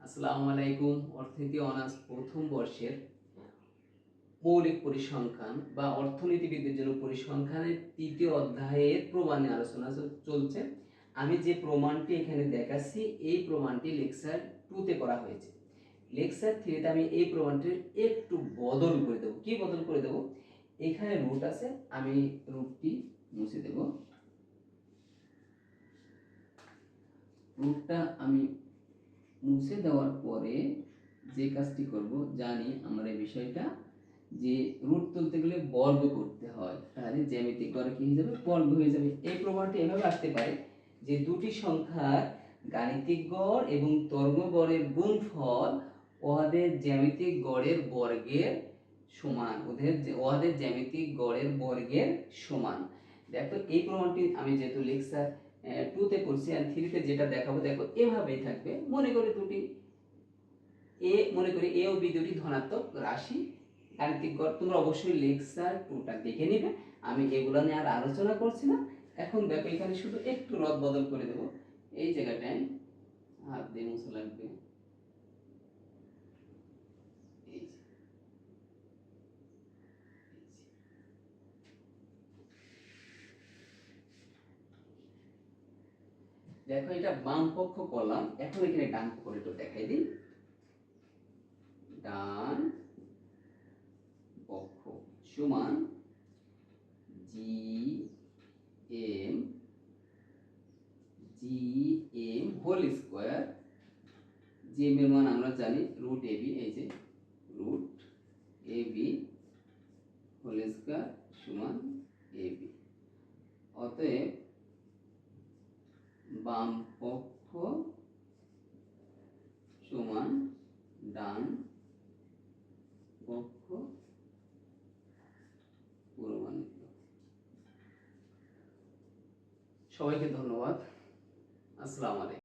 আসসালামু আলাইকুম। অর্থনীতি অনার্স প্রথম বর্ষের মৌলিক পরিসংখ্যান বা অর্থনীতিবিদদের জন্য পরিসংখ্যানের তৃতীয় অধ্যায়ের প্রমাণ আলোচনা চল- চলছে। আমি যে প্রমাণটি এখানে দেখাচ্ছি, এই প্রমাণটি লেকচার টুতে করা হয়েছে। লেকচার থ্রিতে আমি এই প্রমাণটির একটু বদল করে দেবো। কি বদল করে দেবো? এখানে রুট আছে, আমি রুটটি মুছে দেব। রুটটা আমি মুছে দেওয়ার পরে যে কাজটি করব, জানি আমরা এই বিষয়টা যে রুট তুলতে গেলে বর্গ করতে হয়। তাহলে জ্যামিতিক গড়ে কি হয়ে যাবে? বর্গ হয়ে যাবে। এই প্রমাণটি এভাবে আসতে পারে যে দুটি সংখ্যার গাণিতিক গড় এবং তর্ক গড়ের গুণফল ওদের জ্যামিতিক গড়ের বর্গের সমান। ওদের ওদের জ্যামিতিক গড়ের বর্গের সমান। দেখো, এই প্রমাণটি আমি যেহেতু লেকচার টুতে করছি আর থ্রিতে যেটা দেখাবো, দেখো, এভাবেই থাকবে। মনে করি দুটি এ মনে করি এ ও বি দুটি ধনাত্মক রাশি, গাণিতিক গড়, তোমরা অবশ্যই লেকচার টুটা দেখে নেবে। আমি এগুলো নিয়ে আর আলোচনা করছি না। এখন দেখো, এখানে শুধু একটু রদ বদল করে দেবো। এই জায়গাটায় হাত দিয়ে মুছে লাগবে এই যে। দেখো এটা বাম পক্ষ কলাম, এখন এখানে ডান পক্ষ একটু দেখাই দিই। ডান পক্ষ সমান G M G M whole square G M এর মান আমরা জানি রুট এ বি এই যে root A B whole square সমান এ বি অতএব বাম পক্ষ সমান ডান পক্ষ প্রমাণিত সবাইকে ধন্যবাদ। আসসালামু আলাইকুম।